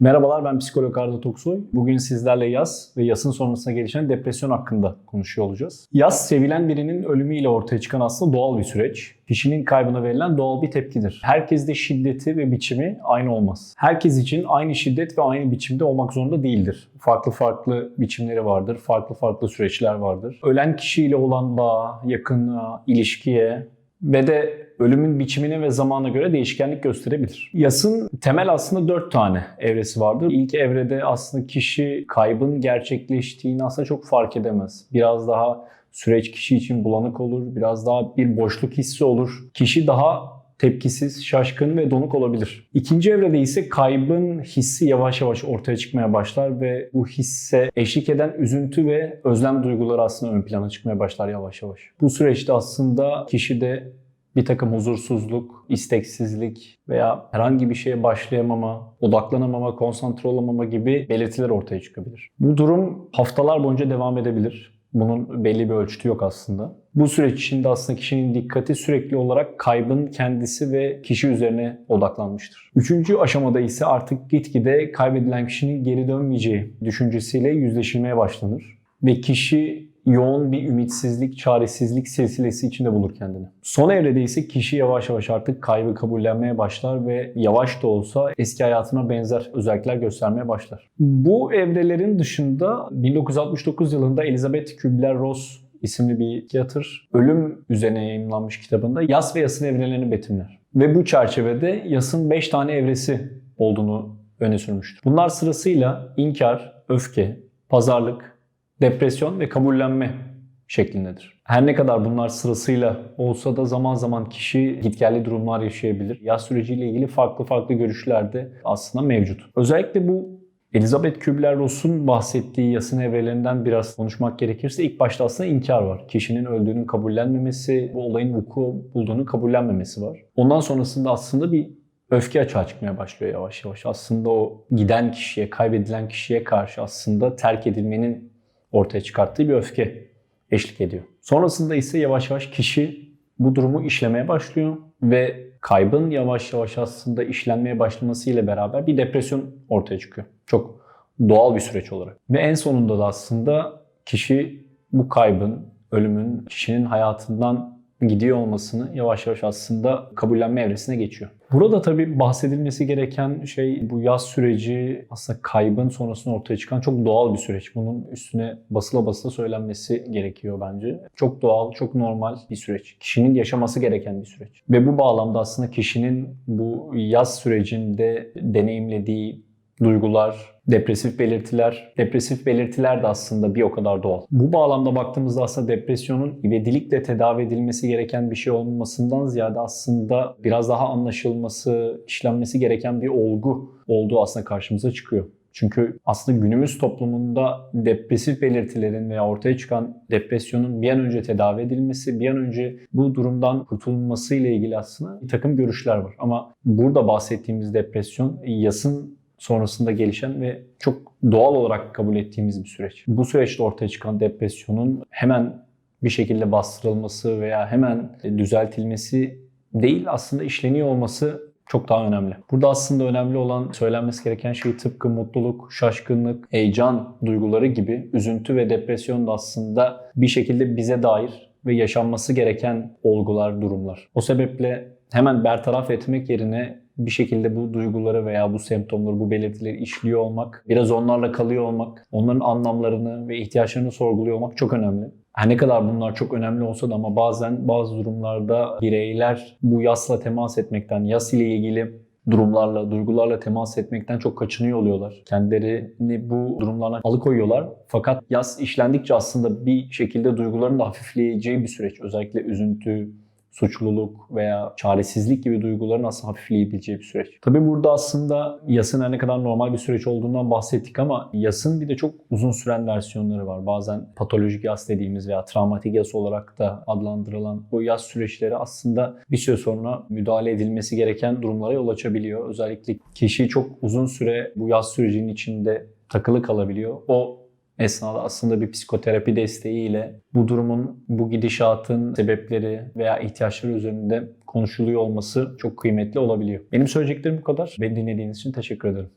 Merhabalar ben psikolog Arda Toksoy. Bugün sizlerle yaz ve yasın sonrasında gelişen depresyon hakkında konuşuyor olacağız. Yaz sevilen birinin ölümüyle ortaya çıkan aslında doğal bir süreç. Kişinin kaybına verilen doğal bir tepkidir. Herkeste şiddeti ve biçimi aynı olmaz. Herkes için aynı şiddet ve aynı biçimde olmak zorunda değildir. Farklı farklı biçimleri vardır, farklı farklı süreçler vardır. Ölen kişiyle olan bağ, yakınlığa, ilişkiye ve de ölümün biçimine ve zamana göre değişkenlik gösterebilir. Yasın temel aslında dört tane evresi vardır. İlk evrede aslında kişi kaybın gerçekleştiğini aslında çok fark edemez. Biraz daha süreç kişi için bulanık olur, biraz daha bir boşluk hissi olur. Kişi daha tepkisiz, şaşkın ve donuk olabilir. İkinci evrede ise kaybın hissi yavaş yavaş ortaya çıkmaya başlar ve bu hisse eşlik eden üzüntü ve özlem duyguları aslında ön plana çıkmaya başlar yavaş yavaş. Bu süreçte aslında kişide bir takım huzursuzluk, isteksizlik veya herhangi bir şeye başlayamama, odaklanamama, konsantre olamama gibi belirtiler ortaya çıkabilir. Bu durum haftalar boyunca devam edebilir. Bunun belli bir ölçütü yok aslında. Bu süreç içinde aslında kişinin dikkati sürekli olarak kaybın kendisi ve kişi üzerine odaklanmıştır. Üçüncü aşamada ise artık gitgide kaybedilen kişinin geri dönmeyeceği düşüncesiyle yüzleşilmeye başlanır. Ve kişi yoğun bir ümitsizlik, çaresizlik silsilesi içinde bulur kendini. Son evrede ise kişi yavaş yavaş artık kaybı kabullenmeye başlar ve yavaş da olsa eski hayatına benzer özellikler göstermeye başlar. Bu evrelerin dışında 1969 yılında Elizabeth Kübler-Ross isimli bir psikiyatr ölüm üzerine yayınlanmış kitabında yas ve yasın evrelerini betimler. Ve bu çerçevede yasın 5 tane evresi olduğunu öne sürmüştür. Bunlar sırasıyla inkar, öfke, pazarlık, depresyon ve kabullenme şeklindedir. Her ne kadar bunlar sırasıyla olsa da zaman zaman kişi gitgelli durumlar yaşayabilir. Yaz süreciyle ilgili farklı farklı görüşler de aslında mevcut. Özellikle bu Elizabeth Kübler-Ross'un bahsettiği yasın evrelerinden biraz konuşmak gerekirse ilk başta aslında inkar var. Kişinin öldüğünün kabullenmemesi, bu olayın vuku bulduğunu kabullenmemesi var. Ondan sonrasında aslında bir öfke açığa çıkmaya başlıyor yavaş yavaş. Aslında o giden kişiye, kaybedilen kişiye karşı aslında terk edilmenin ortaya çıkarttığı bir öfke eşlik ediyor. Sonrasında ise yavaş yavaş kişi bu durumu işlemeye başlıyor ve kaybın yavaş yavaş aslında işlenmeye başlamasıyla beraber bir depresyon ortaya çıkıyor. Çok doğal bir süreç olarak. Ve en sonunda da aslında kişi bu kaybın, ölümün kişinin hayatından gidiyor olmasını yavaş yavaş aslında kabullenme evresine geçiyor. Burada tabii bahsedilmesi gereken şey bu yaz süreci aslında kaybın sonrasında ortaya çıkan çok doğal bir süreç. Bunun üstüne basıla basıla söylenmesi gerekiyor bence. Çok doğal, çok normal bir süreç. Kişinin yaşaması gereken bir süreç. Ve bu bağlamda aslında kişinin bu yaz sürecinde deneyimlediği duygular, depresif belirtiler. Depresif belirtiler de aslında bir o kadar doğal. Bu bağlamda baktığımızda aslında depresyonun ivedilikle tedavi edilmesi gereken bir şey olmasından ziyade aslında biraz daha anlaşılması, işlenmesi gereken bir olgu olduğu aslında karşımıza çıkıyor. Çünkü aslında günümüz toplumunda depresif belirtilerin veya ortaya çıkan depresyonun bir an önce tedavi edilmesi, bir an önce bu durumdan kurtulması ile ilgili aslında bir takım görüşler var. Ama burada bahsettiğimiz depresyon yasın sonrasında gelişen ve çok doğal olarak kabul ettiğimiz bir süreç. Bu süreçte ortaya çıkan depresyonun hemen bir şekilde bastırılması veya hemen düzeltilmesi değil aslında işleniyor olması çok daha önemli. Burada aslında önemli olan söylenmesi gereken şey tıpkı mutluluk, şaşkınlık, heyecan duyguları gibi üzüntü ve depresyon da aslında bir şekilde bize dair ve yaşanması gereken olgular, durumlar. O sebeple hemen bertaraf etmek yerine bir şekilde bu duyguları veya bu semptomları, bu belirtileri işliyor olmak, biraz onlarla kalıyor olmak, onların anlamlarını ve ihtiyaçlarını sorguluyor olmak çok önemli. Her ne kadar bunlar çok önemli olsa da ama bazen bazı durumlarda bireyler bu yasla temas etmekten, yas ile ilgili durumlarla, duygularla temas etmekten çok kaçınıyor oluyorlar. Kendilerini bu durumlardan alıkoyuyorlar. Fakat yas işlendikçe aslında bir şekilde duyguların da hafifleyeceği bir süreç. Özellikle üzüntü, suçluluk veya çaresizlik gibi duyguların aslında hafifleyebileceği bir süreç. Tabi burada aslında yasın ne kadar normal bir süreç olduğundan bahsettik ama yasın bir de çok uzun süren versiyonları var. Bazen patolojik yas dediğimiz veya travmatik yas olarak da adlandırılan o yas süreçleri aslında bir süre sonra müdahale edilmesi gereken durumlara yol açabiliyor. Özellikle kişi çok uzun süre bu yas sürecinin içinde takılı kalabiliyor. O esnada aslında bir psikoterapi desteğiyle bu durumun, bu gidişatın sebepleri veya ihtiyaçları üzerinde konuşuluyor olması çok kıymetli olabiliyor. Benim söyleyeceklerim bu kadar. Beni dinlediğiniz için teşekkür ederim.